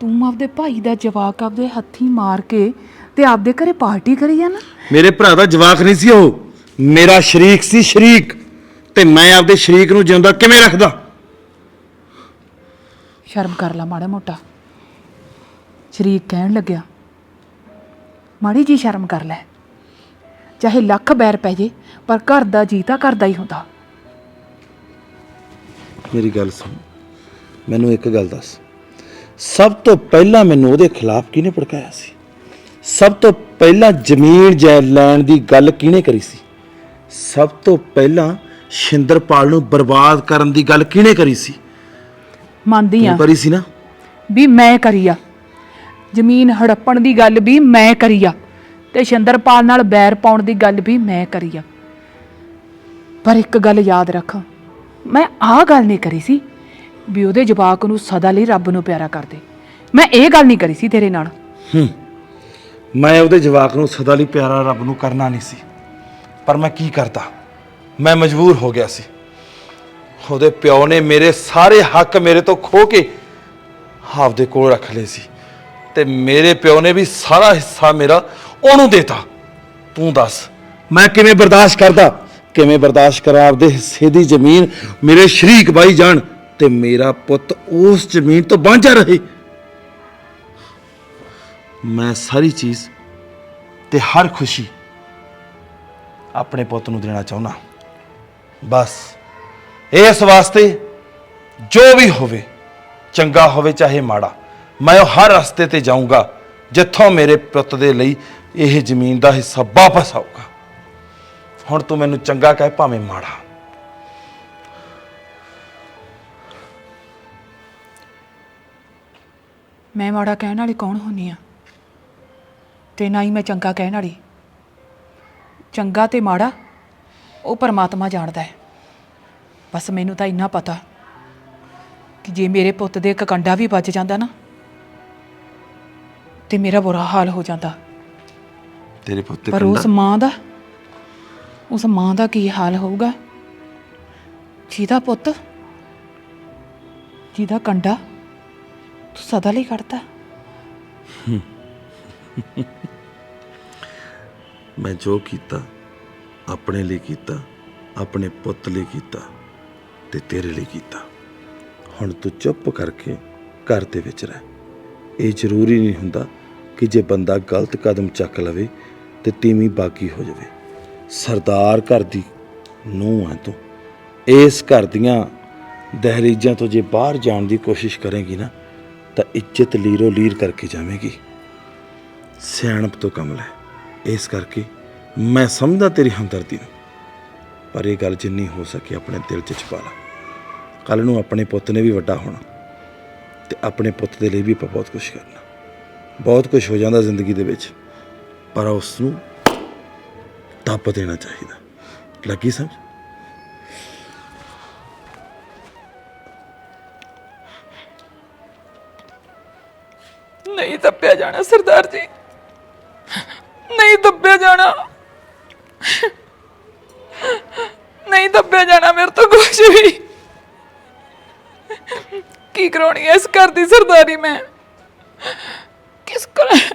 ਤੂੰ ਆਪਦੇ ਭਾਈ ਦਾ ਜਵਾਕ ਆਪਦੇ ਹੱਥੀ ਮਾਰ ਕੇ ਤੇ ਆਪਦੇ ਘਰੇ ਪਾਰਟੀ ਕਰੀ ਜਾਣਾ ਮੇਰੇ ਭਰਾ ਦਾ ਜਵਾਕ ਨਹੀਂ ਸੀ ਉਹ। ਮੇਰਾ ਸ਼ਰੀਕ ਸੀ ਸ਼ਰੀਕ ਤੇ ਮੈਂ ਆਪਦੇ ਸ਼ਰੀਕ ਨੂੰ ਜਿਉਂਦਾ ਕਿਵੇਂ ਰੱਖਦਾ? ਸ਼ਰਮ ਕਰ ਲੈ ਮਾੜਾ ਮੋਟਾ। ਸ਼ਰੀਕ ਕਹਿਣ ਲੱਗਿਆ ਮਾੜੀ ਜੀ ਸ਼ਰਮ ਕਰ ਲੈ। ਚਾਹੇ ਲੱਖ ਬੈਰ ਪੈ ਜੇ ਪਰ ਘਰ ਦਾ ਜੀ ਤਾਂ ਘਰ ਦਾ ਹੀ ਹੁੰਦਾ। ਮੇਰੀ ਗੱਲ ਸੁਣ। ਮੈਨੂੰ ਇੱਕ ਗੱਲ ਦੱਸ। ਸਭ ਤੋਂ ਪਹਿਲਾਂ ਮੈਨੂੰ ਉਹਦੇ ਖਿਲਾਫ ਕਿਹਨੇ ਭੜਕਾਇਆ ਸੀ? ਸਭ ਤੋਂ ਪਹਿਲਾਂ ਜ਼ਮੀਨ ਜੈ ਲੈਣ ਦੀ ਗੱਲ ਕਿਹਨੇ ਕਰੀ ਸੀ? ਸਭ ਤੋਂ ਪਹਿਲਾਂ ਸ਼ਿੰਦਰਪਾਲ ਨੂੰ ਬਰਬਾਦ ਕਰਨ ਦੀ ਗੱਲ ਕਿਹਨੇ ਕਰੀ ਸੀ? ਮੰਨਦੀ ਆ ਤੂੰ ਕਰੀ ਸੀ ਨਾ? ਵੀ ਮੈਂ ਕਰੀ ਆ। ਜ਼ਮੀਨ ਹੜੱਪਣ ਦੀ ਗੱਲ ਵੀ ਮੈਂ ਕਰੀ ਆ। ਤੇ ਸ਼ਿੰਦਰਪਾਲ ਨਾਲ ਬੈਰ ਪਾਉਣ ਦੀ ਗੱਲ ਵੀ ਮੈਂ ਕਰੀ ਆ। ਪਰ ਇੱਕ ਗੱਲ ਯਾਦ ਰੱਖ, ਮੈਂ ਆਹ ਗੱਲ ਨਹੀਂ ਕਰੀ ਸੀ ਵੀ ਉਹਦੇ ਜਵਾਕ ਨੂੰ ਸਦਾ ਲਈ ਰੱਬ ਨੂੰ ਪਿਆਰਾ ਕਰਦੇ। ਮੈਂ ਇਹ ਗੱਲ ਨਹੀਂ ਕਰੀ ਸੀ ਤੇਰੇ ਨਾਲ। ਮੈਂ ਉਹਦੇ ਜਵਾਕ ਨੂੰ ਸਦਾ ਲਈ ਪਿਆਰਾ ਰੱਬ ਨੂੰ ਕਰਨਾ ਨਹੀਂ ਸੀ। ਪਰ ਮੈਂ ਕੀ ਕਰਦਾ? ਮੈਂ ਮਜਬੂਰ ਹੋ ਗਿਆ ਸੀ। ਉਹਦੇ ਪਿਓ ਨੇ ਮੇਰੇ ਸਾਰੇ ਹੱਕ ਮੇਰੇ ਤੋਂ ਖੋ ਕੇ ਆਪਦੇ ਕੋਲ ਰੱਖ ਲਏ ਸੀ। ਤੇ ਮੇਰੇ ਪਿਓ ਨੇ ਵੀ ਸਾਰਾ ਹਿੱਸਾ ਮੇਰਾ ਉਹਨੂੰ ਦੇਤਾ। ਤੂੰ ਦੱਸ, ਮੈਂ ਕਿਵੇਂ ਬਰਦਾਸ਼ਤ ਕਰਦਾ? ਕਿਵੇਂ ਬਰਦਾਸ਼ਤ ਕਰਾਂ ਆਪਦੇ ਹਿੱਸੇ ਦੀ ਜ਼ਮੀਨ, ਮੇਰੇ ਸ਼ਰੀਕ ਬਾਈ ਜਾਣ ਤੇ ਮੇਰਾ ਪੁੱਤ ਉਸ ਜ਼ਮੀਨ ਤੋਂ ਵਾਂਝਾ ਰਹੇ। ਮੈਂ ਸਾਰੀ ਚੀਜ਼ ਤੇ ਹਰ ਖੁਸ਼ੀ ਆਪਣੇ ਪੁੱਤ ਨੂੰ ਦੇਣਾ ਚਾਹੁੰਦਾ। ਬਸ, ਇਸ ਵਾਸਤੇ ਜੋ ਵੀ ਹੋਵੇ, ਚੰਗਾ ਹੋਵੇ ਚਾਹੇ ਮਾੜਾ, ਮੈਂ ਉਹ ਹਰ ਰਸਤੇ ਤੇ ਜਾਊਂਗਾ, ਜਿੱਥੋਂ ਮੇਰੇ ਪੁੱਤ ਦੇ ਲਈ ਇਹ ਜ਼ਮੀਨ ਦਾ ਹਿੱਸਾ ਵਾਪਸ ਆਊਗਾ। ਹੁਣ ਤੂੰ ਮੈਨੂੰ ਚੰਗਾ ਕਹਿ, ਭਾਵੇਂ ਮਾੜਾ। ਮੈਂ ਮਾੜਾ ਕਹਿਣ ਵਾਲੀ ਕੌਣ ਹੁੰਨੀ ਆ? ਤੇ ਨਾ ਹੀ ਮੈਂ ਚੰਗਾ ਕਹਿਣ ਵਾਲੀ। ਚੰਗਾ ਤੇ ਮਾੜਾ, ਉਹ ਪਰਮਾਤਮਾ ਜਾਣਦਾ ਹੈ। ਬਸ ਮੈਨੂੰ ਤਾਂ ਇੰਨਾ ਪਤਾ ਕਿ ਜੇ ਮੇਰੇ ਪੁੱਤ ਦੇ ਇੱਕ ਕੰਡਾ ਵੀ ਵੱਜ ਜਾਂਦਾ ਨਾ, ਤੇ ਮੇਰਾ ਬੁਰਾ ਹਾਲ ਹੋ ਜਾਂਦਾ। ਤੇਰੇ ਪੁੱਤ ਤੇ ਪਰ ਉਸ ਮਾਂ ਦਾ ਉਸ ਮਾਂ ਦਾ ਕੀ ਹਾਲ ਹੋਊਗਾ? ਜਿਹਦਾ ਪੁੱਤ ਜਿਹਦਾ ਕੰਡਾ ਤੂੰ ਸਦਾ ਲਈ ਕੱਢਤਾ। (laughs) ਮੈਂ ਜੋ ਕੀਤਾ ਆਪਣੇ ਲਈ ਕੀਤਾ ਆਪਣੇ ਪੁੱਤ ਲਈ ਕੀਤਾ ਤੇ ਤੇਰੇ ਲਈ ਕੀਤਾ। ਹੁਣ ਤੂੰ ਚੁੱਪ ਕਰਕੇ ਘਰ ਦੇ ਵਿੱਚ ਰਹਿ। ਇਹ ਜ਼ਰੂਰੀ ਨਹੀਂ ਹੁੰਦਾ ਕਿ ਜੇ ਬੰਦਾ ਗਲਤ ਕਦਮ ਚੱਕ ਲਵੇ ਤੇ ਤੀਵੀਂ ਬਾਕੀ ਹੋ ਜਾਵੇ। ਸਰਦਾਰ ਘਰ ਦੀ ਨੂੰਹ ਹੈ ਤੂੰ। ਇਸ ਘਰ ਦੀਆਂ ਦਹਲੀਜ਼ਾਂ ਤੋਂ ਜੇ ਬਾਹਰ ਜਾਣ ਦੀ ਕੋਸ਼ਿਸ਼ ਕਰੇਗੀ ਨਾ, ਤਾਂ ਇੱਜ਼ਤ ਲੀਰੋ ਲੀਰ ਕਰਕੇ ਜਾਵੇਗੀ। ਸਿਆਣਪ ਤੋਂ ਕਮਲ ਹੈ ਇਸ ਕਰਕੇ ਮੈਂ ਸਮਝਦਾ ਤੇਰੀ ਹਮਦਰਦੀ ਨੂੰ। ਪਰ ਇਹ ਗੱਲ ਜਿੰਨੀ ਹੋ ਸਕੇ ਆਪਣੇ ਦਿਲ 'ਚ ਛਪਾ ਲਾ। ਕੱਲ ਨੂੰ ਆਪਣੇ ਪੁੱਤ ਨੇ ਵੀ ਵੱਡਾ ਹੋਣਾ ਤੇ ਆਪਣੇ ਪੁੱਤ ਦੇ ਲਈ ਵੀ ਆਪਾਂ ਬਹੁਤ ਕੁਝ ਕਰਨਾ। ਬਹੁਤ ਕੁਝ ਹੋ ਜਾਂਦਾ ਜ਼ਿੰਦਗੀ ਦੇ ਵਿੱਚ। ਪਰ ਉਸ ਨੂੰ ਦੱਬ ਦੇਣਾ ਚਾਹੀਦਾ। ਲੱਗੀ ਸਮਝ? ਨਹੀਂ ਦੱਬਿਆ ਜਾਣਾ, ਸਰਦਾਰ ਜੀ। ਨਹੀਂ ਦੱਬਿਆ ਜਾਣਾ। ਨਹੀਂ ਦੱਬਿਆ ਜਾਣਾ, ਮੇਰੇ ਤੋਂ ਕੁਝ ਵੀ। ਕੀ ਕਰਾਉਣੀ ਐ ਇਸ ਘਰ ਦੀ ਸਰਦਾਰੀ ਮੈਂ? ਕਿਸ ਕਰ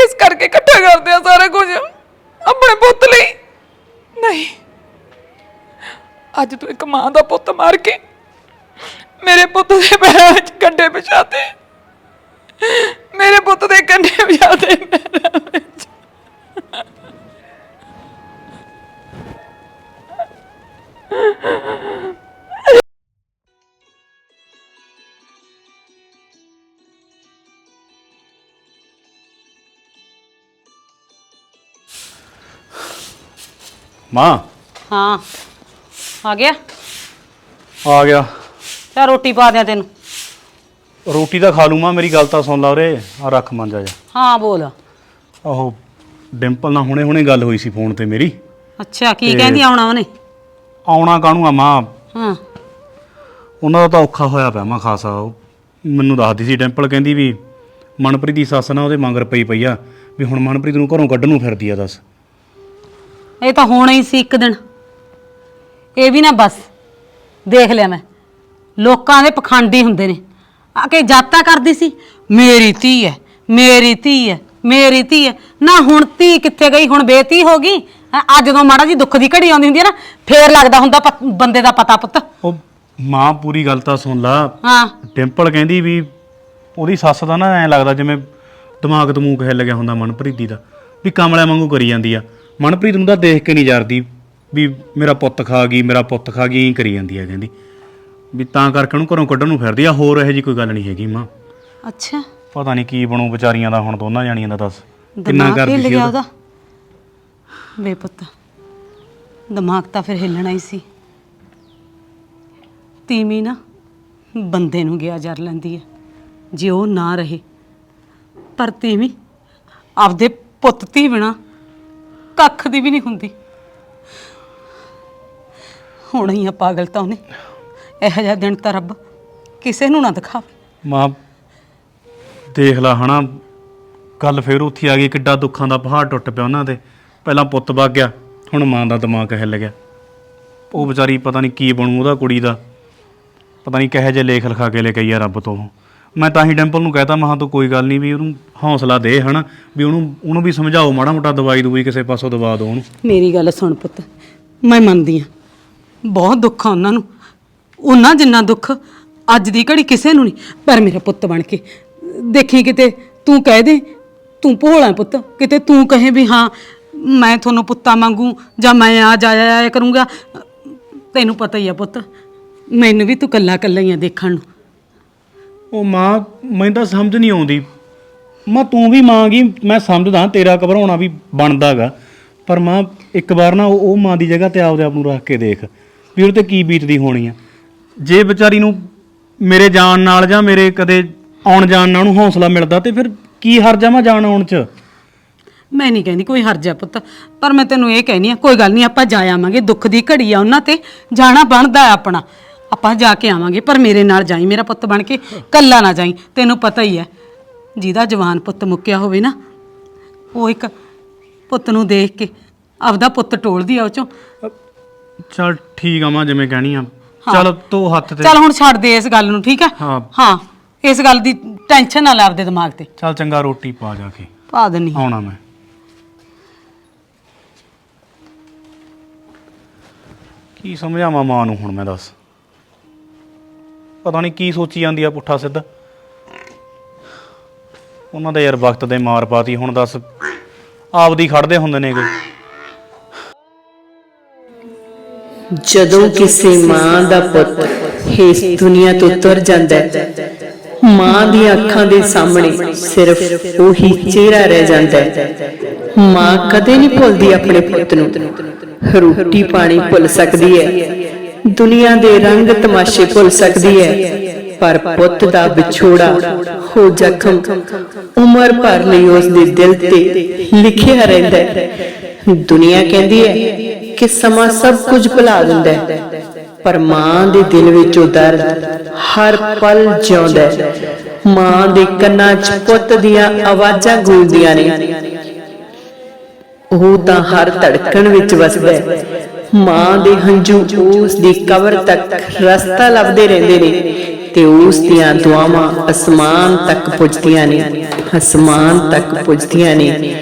ਕਿਸ ਕਰਕੇ ਇਕੱਠਾ ਕਰਦੇ ਆ ਸਾਰਾ ਕੁਝ। ਆਪਣੇ ਪੁੱਤ ਲਈ। ਨਹੀਂ। ਅੱਜ ਤੂੰ ਇੱਕ ਮਾਂ ਦਾ ਪੁੱਤ ਮਾਰ ਕੇ ਮੇਰੇ ਪੁੱਤ ਦੇ ਪੈਰਾਂ ਵਿੱਚ ਕੰਡੇ ਵਿਛਾਤੇ ਮੇਰੇ ਪੁੱਤ ਦੇ ਕੰਡੇ ਵਿਛਾਤੇ ਪੈਰਾਂ ਵਿੱਚ। ਮਾਂ। ਹਾਂ। ਆ ਗਿਆ? ਆ ਗਿਆ। ਚਾ ਰੋਟੀ ਪਾ ਦਿਆਂ ਤੈਨੂੰ। ਰੋਟੀ ਤਾਂ ਖਾ ਲੂ ਮਾਂ ਮੇਰੀ ਗੱਲ ਤਾਂ ਸੁਣ ਲਾ ਉਰੇ। ਆ ਰੱਖ ਮੰਜਾ ਜਾ। ਹਾਂ ਬੋਲ। ਉਹ ਡਿੰਪਲ ਨਾਲ ਹੁਣੇ ਹੁਣੇ ਗੱਲ ਹੋਈ ਸੀ ਫੋਨ ਤੇ ਮੇਰੀ। ਅੱਛਾ ਕੀ ਤੇ- ਕਹਿੰਦੀ ਆਉਣਾ ਉਹਨੇ? ਆਉਣਾ ਕਾਹਨੂੰ ਆ ਮਾਂ? ਹਾਂ। ਉਹਨਾਂ ਦਾ ਤਾਂ ਔਖਾ ਹੋਇਆ ਪਿਆ ਮਾਂ ਖਾਸਾ। ਉਹ ਮੈਨੂੰ ਦੱਸਦੀ ਸੀ ਡਿੰਪਲ ਕਹਿੰਦੀ ਵੀ ਮਨਪ੍ਰੀਤ ਦੀ ਸੱਸ ਨਾ ਉਹਦੇ ਮੰਗਰ ਪਈ ਪਈ ਆ। ਵੀ ਹੁਣ ਮਨਪ੍ਰੀਤ ਨੂੰ ਘਰੋਂ ਕੱਢਣ ਨੂੰ ਫਿਰਦੀ ਆ ਦੱਸ। ਇਹ ਤਾਂ ਹੋਣਾ ਹੀ ਸੀ ਇੱਕ ਦਿਨ। ਇਹ ਵੀ ਨਾ ਬਸ ਦੇਖ ਲਿਆ ਮੈਂ। ਲੋਕਾਂ ਦੇ ਪਖੰਡੀ ਹੁੰਦੇ ਨੇ। ਆ ਕੇ ਜਾਤਾ ਕਰਦੀ ਸੀ ਮੇਰੀ ਧੀ ਹੈ ਮੇਰੀ ਧੀ ਹੈ ਮੇਰੀ ਧੀ ਹੈ ਨਾ ਹੁਣ ਧੀ ਕਿੱਥੇ ਗਈ ਹੁਣ ਬੇਤੀ ਹੋ ਗਈ। ਹੈਂ, ਅੱਜ ਜਦੋਂ ਮਾੜਾ ਜੀ ਦੁੱਖ ਦੀ ਘੜੀ ਆਉਂਦੀ ਹੁੰਦੀ ਹੈ ਨਾ ਫੇਰ ਲੱਗਦਾ ਹੁੰਦਾ ਬੰਦੇ ਦਾ ਪਤਾ ਪੁੱਤ। ਉਹ ਮਾਂ ਪੂਰੀ ਗੱਲ ਤਾਂ ਸੁਣ ਲਾ। ਹਾਂ। ਡਿੰਪਲ ਕਹਿੰਦੀ ਵੀ ਉਹਦੀ ਸੱਸ ਦਾ ਨਾ ਐ ਲੱਗਦਾ ਜਿਵੇਂ ਦਿਮਾਗ ਦਮੂਕ ਹਿੱਲ ਗਿਆ ਹੁੰਦਾ ਮਨਪ੍ਰੀਤ ਦੀ ਦਾ ਵੀ ਕਮਲਿਆਂ ਵਾਂਗੂ ਕਰੀ ਜਾਂਦੀ ਆ। ਮਨਪ੍ਰੀਤ ਨੂੰ ਤਾਂ ਦੇਖ ਕੇ ਨਹੀਂ ਜਰਦੀ ਵੀ ਮੇਰਾ ਪੁੱਤ ਖਾ ਗਈ ਮੇਰਾ ਪੁੱਤ ਖਾ ਗਈ ਕਰੀ ਜਾਂਦੀ ਆ ਕਹਿੰਦੀ। ਵੀ ਤਾਂ ਕਰਕੇ ਉਹਨੂੰ ਘਰੋਂ ਕੱਢਣ ਨੂੰ ਫਿਰਦੀ ਆ ਹੋਰ ਇਹੋ ਜੀ ਕੋਈ ਗੱਲ ਨਹੀਂ ਹੈਗੀ ਮਾਂ। ਅੱਛਾ। ਪਤਾ ਨਹੀਂ ਕੀ ਬਣੂ ਵਿਚਾਰੀਆਂ ਦਾ ਹੁਣ ਦੋਨਾਂ ਜਾਣੀਆਂ ਦਾ ਦੱਸ। ਕਿੰਨਾ ਦਿਮਾਗ ਕਰਦੀ ਹਿੱਲ ਸੀ ਗਿਆ ਉਹਦਾ? ਉਹਦਾ। ਵੇ ਪੁੱਤ ਦਿਮਾਗ ਤਾਂ ਫਿਰ ਹਿੱਲਣਾ ਹੀ ਸੀ। ਤੀਮੀ ਨਾ ਬੰਦੇ ਨੂੰ ਗਿਆ ਜਰ ਲੈਂਦੀ ਹੈ ਜੇ ਉਹ ਨਾ ਰਹੇ। ਪਰ ਤੀਵੀਂ ਆਪਦੇ ਪੁੱਤ ਧੀ ਬਿਨਾ ਕੱਖ ਦੀ ਵੀ ਨਹੀਂ ਹੁੰਦੀ। ਹੁਣ ਹੀ ਆ ਪਾਗਲ ਤਾਂ ਉਹਨੇ। ਇਹੋ ਜਿਹਾ ਦਿਨ ਤਾਂ ਰੱਬ ਕਿਸੇ ਨੂੰ ਨਾ ਦਿਖਾਵੇ। ਮਾਂ, ਦੇਖ ਲਾ ਹਨਾ। ਗੱਲ ਫੇਰ ਉੱਥੇ ਆ ਗਈ, ਕਿੱਡਾ ਦੁੱਖਾਂ ਦਾ ਪਹਾੜ ਟੁੱਟ ਪਿਆ ਉਹਨਾਂ ਦੇ। ਪਹਿਲਾਂ ਪੁੱਤ ਵਗ ਗਿਆ, ਹੁਣ ਮਾਂ ਦਾ ਦਿਮਾਗ ਹਿੱਲ ਗਿਆ ਉਹ ਵਿਚਾਰੀ ਪਤਾ ਨਹੀਂ ਕੀ ਬਣੂ ਉਹਦਾ ਕੁੜੀ ਦਾ। ਪਤਾ ਨਹੀਂ ਕਿਹੋ ਜਿਹੇ ਲੇਖ ਲਿਖਾ ਕੇ ਲੈ ਕੇ ਆਈ ਆ ਰੱਬ ਤੋਂ। ਉਹ। ਮੈਂ ਤਾਂ ਹੀ ਡੈਂਪਲ ਨੂੰ ਕਹਿਤਾ ਮਹਾ ਤੂੰ ਕੋਈ ਗੱਲ ਨਹੀਂ ਵੀ ਉਹਨੂੰ ਹੌਸਲਾ ਦੇ ਹਨਾ, ਵੀ ਉਹਨੂੰ ਉਹਨੂੰ ਵੀ ਸਮਝਾਓ, ਮਾੜਾ ਮੋਟਾ ਦਵਾਈ ਦਵਾਈ ਕਿਸੇ ਪਾਸੋਂ ਦਵਾ ਦਿਓ ਉਹਨੂੰ। ਮੇਰੀ ਗੱਲ ਸੁਣ ਪੁੱਤ, ਮੈਂ ਮੰਨਦੀ ਆ ਬਹੁਤ ਦੁੱਖ ਆ ਉਹਨਾਂ ਨੂੰ। ਉਹਨਾਂ ਜਿੰਨਾ ਦੁੱਖ ਅੱਜ ਦੀ ਘੜੀ ਕਿਸੇ ਨੂੰ ਨਹੀਂ, ਪਰ ਮੇਰਾ ਪੁੱਤ ਬਣ ਕੇ। ਦੇਖੀ ਕਿਤੇ ਤੂੰ ਕਹਿ ਦੇ, ਤੂੰ ਭੋਲਾ ਪੁੱਤ, ਕਿਤੇ ਤੂੰ ਕਹੇ ਵੀ ਹਾਂ, ਮੈਂ ਤੁਹਾਨੂੰ ਪੁੱਤਾਂ ਮੰਗੂ ਜਾਂ ਮੈਂ ਆ ਜਾਇਆ ਆਇਆ ਕਰੂੰਗਾ। ਤੈਨੂੰ ਪਤਾ ਹੀ ਆ ਪੁੱਤ, ਮੈਨੂੰ ਵੀ ਤੂੰ ਕੱਲਾ ਕੱਲਾ ਹੀ ਆ ਦੇਖਣ ਨੂੰ। ਉਹ ਮਾਂ, ਮੈਨੂੰ ਤਾਂ ਸਮਝ ਨਹੀਂ ਆਉਂਦੀ। ਮਾਂ, ਤੂੰ ਵੀ ਮਾਂ ਗਈ ਮੈਂ ਸਮਝਦਾ, ਤੇਰਾ ਘਬਰਾਉਣਾ ਵੀ ਬਣਦਾਗਾ। ਪਰ ਮਾਂ, ਇੱਕ ਵਾਰ ਨਾ ਉਹ ਉਹ ਮਾਂ ਦੀ ਜਗ੍ਹਾ ਤੇ ਆਪਦੇ ਆਪ ਨੂੰ ਰੱਖ ਕੇ ਦੇਖ, ਵੀ ਉਹਦੇ ਤੇ ਕੀ ਬੀਤਦੀ ਹੋਣੀ ਆ। ਜੇ ਵਿਚਾਰੀ ਨੂੰ ਮੇਰੇ ਜਾਣ ਨਾਲ ਜਾਂ ਮੇਰੇ ਕਦੇ ਆਉਣ ਜਾਣ ਨਾਲ ਉਹਨੂੰ ਹੌਸਲਾ ਮਿਲਦਾ, ਤੇ ਫਿਰ ਕੀ ਹਰਜਾ ਮੈਂ ਜਾਣ ਆਉਣ ਚ? ਮੈਂ ਨਹੀਂ ਕਹਿੰਦੀ ਕੋਈ ਹਰਜਾ ਪੁੱਤ, ਪਰ ਮੈਂ ਤੈਨੂੰ ਇਹ ਕਹਿਨੀ ਆ, ਕੋਈ ਗੱਲ ਨਹੀਂ, ਆਪਾਂ ਜਾ ਆਵਾਂਗੇ, ਦੁੱਖ ਦੀ ਘੜੀ ਆ ਉਹਨਾਂ ਤੇ, ਜਾਣਾ ਬਣਦਾ ਹੈ ਆਪਣਾ। ਆਪਾਂ ਜਾ ਕੇ ਆਵਾਂਗੇ ਪਰ ਮੇਰੇ ਨਾਲ ਜਾਈ ਮੇਰਾ ਪੁੱਤ ਬਣ ਕੇ ਕੱਲਾ ਨਾ ਜਾਈ ਤੈਨੂੰ ਪਤਾ ਹੀ ਹੈ ਜਿਹਦਾ ਜਵਾਨ ਪੁੱਤ ਮੁੱਕਿਆ ਹੋਵੇ ਨਾ ਉਹ ਇੱਕ ਪੁੱਤ ਨੂੰ ਦੇਖ ਕੇ ਆਪਦਾ ਪੁੱਤ ਟੋਲਦੀ ਆ ਉਹ ਚੋਂ। ਚਲ ਠੀਕ ਆ ਮਾਂ ਜਿਵੇਂ ਕਹਿਣੀ ਆ। ਚਲ ਤੋ ਹੱਥ ਤੇ ਚੱਲ ਹੁਣ ਛੱਡ ਦੇ ਇਸ ਗੱਲ ਨੂੰ ਠੀਕ ਹੈ? ਹਾਂ। ਹਾਂ ਇਸ ਗੱਲ ਦੀ ਟੈਨਸ਼ਨ ਨਾ ਲੈ ਆਪਦੇ ਦਿਮਾਗ ਤੇ। ਚਲ ਚੰਗਾ ਰੋਟੀ ਪਾ ਜਾ ਕੇ। ਪਾ ਦੇਣੀ ਆਉਣਾ ਮੈਂ। ਕੀ ਸਮਝਾਵਾਂ ਮਾਂ ਨੂੰ ਹੁਣ ਮੈਂ ਦੱਸ? ਪਤਾ ਨਹੀਂ ਕੀ ਸੋਚੀ ਜਾਂਦੀ ਆ ਪੁੱਠਾ ਸਿੱਧਾ। ਉਹਨਾਂ ਦੇ ਯਾਰ ਵਕਤ ਦੇ ਮਾਰ ਪਾਤੀ, ਹੁਣ ਦੱਸ ਆਪਦੀ ਖੜਦੇ ਹੁੰਦੇ ਨੇਗੇ ਜਦੋਂ ਕਿਸੇ ਮਾਂ ਦਾ ਪੁੱਤ ਇਸ ਦੁਨੀਆ ਤੋਂ ਤੁਰ ਜਾਂਦਾ ਹੈ, ਮਾਂ ਦੀਆਂ ਅੱਖਾਂ ਦੇ ਸਾਹਮਣੇ ਸਿਰਫ ਉਹੀ ਚਿਹਰਾ ਰਹਿ ਜਾਂਦਾ ਹੈ। ਮਾਂ ਕਦੇ ਨਹੀਂ ਭੁੱਲਦੀ ਆਪਣੇ ਪੁੱਤ ਨੂੰ। ਰੋਟੀ ਪਾਣੀ ਭੁੱਲ ਸਕਦੀ ਹੈ। ਦੁਨੀਆ ਦੇ ਰੰਗ ਤਮਾਸ਼ੇ ਭੁੱਲ ਸਕਦੀ ਹੈ, ਪਰ ਪੁੱਤ ਦਾ ਵਿਛੋੜਾ ਹੋ ਜ਼ਖਮ। ਉਮਰ ਭਰ ਲਈ ਉਸ ਦੇ ਦਿਲ ਤੇ ਲਿਖਿਆ ਰਹਿੰਦਾ ਹੈ। ਦੁਨੀਆ ਕਹਿੰਦੀ ਹੈ ਕਿ ਸਮਾਂ ਸਭ ਕੁਝ ਭੁਲਾ ਦਿੰਦਾ ਹੈ, ਪਰ ਮਾਂ ਦੇ ਦਿਲ ਵਿੱਚ ਉਹ ਦਰਦ ਹਰ ਪਲ ਜਿਉਂਦਾ ਹੈ। ਮਾਂ ਦੇ ਕੰਨਾਂ 'ਚ ਪੁੱਤ ਦੀਆਂ ਆਵਾਜ਼ਾਂ ਗੂੰਜਦੀਆਂ ਨੇ। ਉਹ ਤਾਂ ਹਰ ਧੜਕਣ ਵਿੱਚ ਵਸਦਾ ਹੈ। ਮਾਂ ਦੇ ਹੰਝੂ ਉਸ ਦੀ ਕਬਰ ਤੱਕ ਰਸਤਾ ਲੱਭਦੇ ਰਹਿੰਦੇ ਨੇ ਤੇ ਉਸ ਦੀਆਂ ਦੁਆਵਾਂ ਅਸਮਾਨ ਤੱਕ ਪੁੱਜਦੀਆਂ ਨੇ, ਅਸਮਾਨ ਤੱਕ ਪੁੱਜਦੀਆਂ ਨੇ।